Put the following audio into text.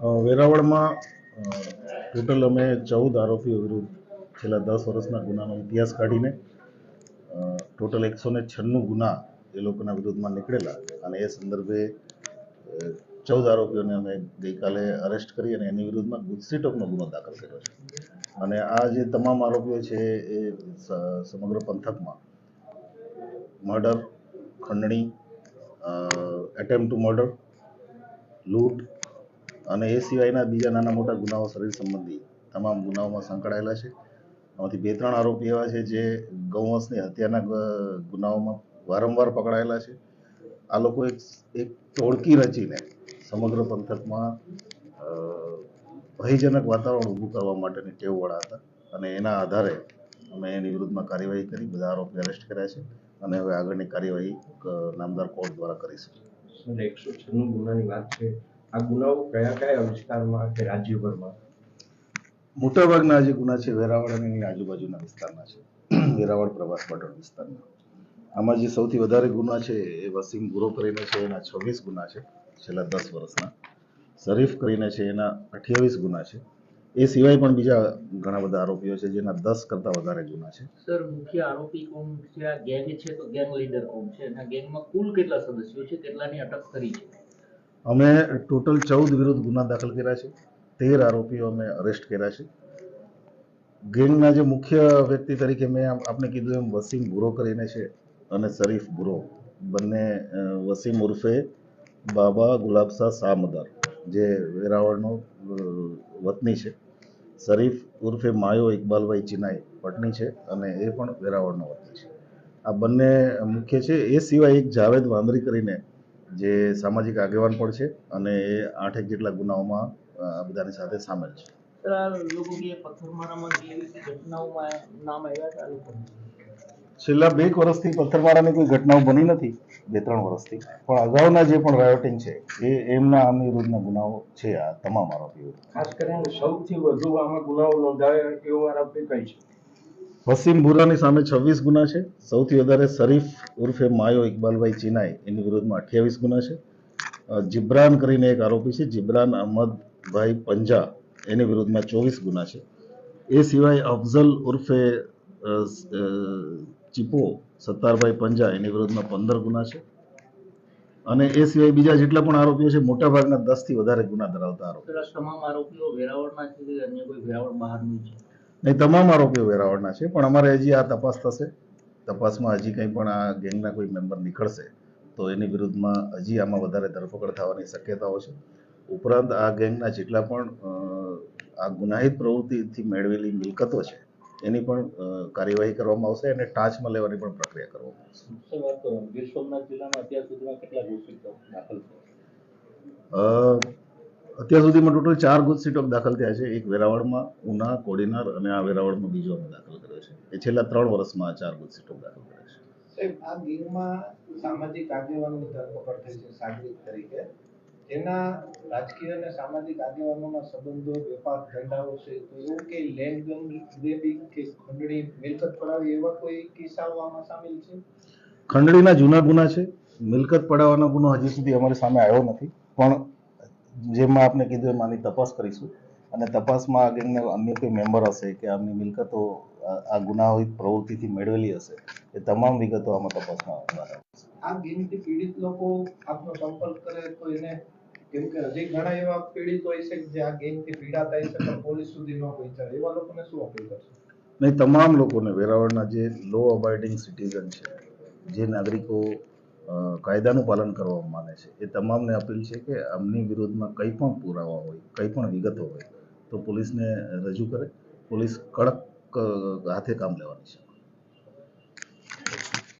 વેરાવળમાં total અમે ચૌદ આરોપીઓ વિરુદ્ધ છેલ્લા દસ વર્ષના ગુનાનો ઇતિહાસ કાઢીને ટોટલ એકસો ને છન્નું ગુના એ લોકોના વિરુદ્ધમાં નીકળેલા અને એ સંદર્ભે ચૌદ આરોપીઓને અમે ગઈકાલે અરેસ્ટ કરી અને એની વિરુદ્ધમાં ગુજસી ટોકનો ગુનો દાખલ કર્યો છે. અને આ જે તમામ આરોપીઓ છે એ સમગ્ર પંથકમાં, મર્ડર, ખંડણી એટેમ્પ ટુ મર્ડર લૂંટ અને એ સિવાયના બીજા નાના મોટા ગુનાઓ શરીર સંબંધી તમામ ગુનાઓમાં સંકળાયેલા છે. આમાંથી બે ત્રણ આરોપી એવા છે જે ગૌવંશની હત્યાના ગુનાઓમાં વારંવાર પકડાયેલા છે. આ લોકો એક એક ટોળકી રચીને સમગ્ર પંથકમાં ભયજનક વાતાવરણ ઊભું કરવા માટેની ટેવવાળા હતા અને એના આધારે અમે એની વિરુદ્ધમાં કાર્યવાહી કરી, બધા આરોપી અરેસ્ટ કર્યા છે અને હવે આગળની કાર્યવાહી નામદાર કોર્ટ દ્વારા કરીશું. એકસો છન્નું ગુનાની વાત છે. આ ગુનાઓ કયા કયા વિસ્તારમાં કે રાજ્યભરમાં? મોટાભાગના જે ગુના છે વેરાવળ અને એની આજુબાજુના વિસ્તારના છે. વેરાવળ પ્રવાસ પાટણ વિસ્તારના. આમાં જે સૌથી વધારે ગુના છે એ વસીમ ગુરો કરીને છે એના છવ્વીસ ગુના છે છેલ્લા દસ વર્ષના. શરીફ કરીને છે એના અઠ્યાવીસ ગુના છે. એ સિવાય પણ બીજા ઘણા બધા આરોપીઓ છે જેના દસ કરતા વધારે ગુના છે. સર મુખ્ય આરોપી કોણ છે? આ ગેંગ છે તો ગેંગ લીડર કોણ છે? અને ગેંગમાં કુલ કેટલા સદસ્યો છે? કેટલાની અટક કરી છે? અમે ટોટલ ચૌદ વિરુદ્ધ ગુના દાખલ કર્યા છે. તેર આરોપીઓ અમે અરેસ્ટ કર્યા છે. ગેંગના જે મુખ્ય વ્યક્તિ તરીકે મેં આપને કીધું એમ વસીમ ગુરો કરીને છે અને શરીફ ગુરો. બંને વસીમ ઉર્ફે બાબા ગુલાબશાહ સામદાર, જે વેરાવળનો વતની છે. શરીફ ઉર્ફે માયો ઇકબાલભાઈ ચિનાઈ પટની છે અને એ પણ વેરાવળનો વતની છે. આ બંને મુખ્ય છે. એ સિવાય એક જાવેદ વાંદરી કરીને જે સામાજિક આગેવાન પણ છે અને એ આઠેક જેટલા ગુનાઓમાં આ બધાની સાથે સામેલ છે. સર આ લોકો કે પથ્થરમારામાં જે એવી ઘટનાઓમાં નામ આવ્યા હતા આ લોકોના છેલ્લા બે વર્ષથી પથ્થરમારાની કોઈ ઘટનાઓ બની નથી બે ત્રણ વર્ષથી. પણ અગાઉના જે પણ રાયોટિંગ છે એ એમના આમની વિરુદ્ધના ગુનાઓ છે આ તમામ આરોપીઓ ખાસ કરીને સૌથી વધુ આમાં ગુનાઓ નોંધાયા એવો આરોપી કઈ છે? વસીમ બુરાની સામે છવ્વીસ ગુના છે. સૌથી વધારે શરીફ ઉર્ફે માયો ઇકબાલભાઈ ચિનાઈ એની વિરુદ્ધમાં અઠ્યાવીસ ગુના છે. જિબ્રાન કરીને એક આરોપી છે. જિબ્રાન અહમદભાઈ પંજા એની વિરુદ્ધમાં ચોવીસ ગુના છે. એ સિવાય અફઝલ ઉર્ફે ચીપો સત્તારભાઈ પંજા એની વિરુદ્ધમાં પંદર ગુના છે. અને એ સિવાય બીજા જેટલા પણ આરોપીઓ છે, મોટાભાગના દસથી વધારે ગુના ધરાવતા આરોપીઓ તમામ આરોપીઓ વેરાવળના છે અન્ય કોઈ વેરાવળ બહારનું છે? નહીં તમામ આરોપીઓ વેરાવળના છે પણ અમારે હજી આ તપાસ થશે. તપાસમાં હજી કંઈ પણ આ ગેંગના કોઈ મેમ્બર નીકળશે તો એની વિરુદ્ધમાં હજી આમાં વધારે ધરપકડ થવાની શક્યતાઓ છે. ઉપરાંત આ ગેંગના જેટલા પણ આ ગુનાહિત પ્રવૃત્તિથી મેળવેલી મિલકતો છે એની પણ કાર્યવાહી કરવામાં આવશે અને ટાંચમાં લેવાની પણ પ્રક્રિયા કરવામાં આવશે. ગીર સોમનાથ જિલ્લામાં અત્યાર સુધીમાં કેટલા દાખલ અત્યાર સુધીમાં ટોટલ ચાર ગુજ સીટો દાખલ થયા છે. એક વેરાવળમાં ઉના કોડીનાર અને આ વેરાવળમાં બીજો અમે દાખલ કર્યો છે. એ છેલ્લા ત્રણ વર્ષમાં આ ચાર ગુજ સીટો દાખલ કર્યા છે. સાહેબ આ ગીરમાં સામાજિક આગેવાનોની ધરપકડ થઈ છે સાગરિત તરીકે એના રાજકીય અને સામાજિક આગેવાનોના સંબંધો વેપાર ધંધાઓ છે તો એવું કે ગ્રેબિંગ કે ખંડણી મિલકત પડાવી એવા કોઈ કિસ્સાઓ આમાં સામેલ છે? ખંડણીના જૂના ગુના છે. મિલકત પડાવવાનો ગુનો હજી સુધી અમારી સામે આવ્યો નથી. પણ જેમાં આપને કીધું એમ આની તપાસ કરીશું. અને તપાસમાં આ ગેંગના અન્ય કોઈ મેમ્બર હશે કે આમની મિલકતો આ- ગુનાહિત પ્રવૃત્તિથી મેળવેલી હશે એ તમામ વિગતો આમાં તપાસમાં આ ગેંગથી પીડિત લોકો આપનો સંપર્ક કરે તો એને કેમ કે હજી ઘણા એવા પીડિત હોય છે જે આ પીડાતા પણ પોલીસ સુધી ન એવા લોકોને શું અપીલ કરશે? નહીં તમામ લોકોને વેરાવળના જે લો અબાઇડિંગ સિટીઝન છે જે નાગરિકો કાયદાનું પાલન કરવા માને છે. એ તમામને અપીલ છે કે આમની વિરુદ્ધમાં કંઈ પણ પુરાવા હોય, કંઈ પણ વિગતો હોય, તો પોલીસને રજૂ કરે. પોલીસ કડક હાથે કામ લેવાની છે.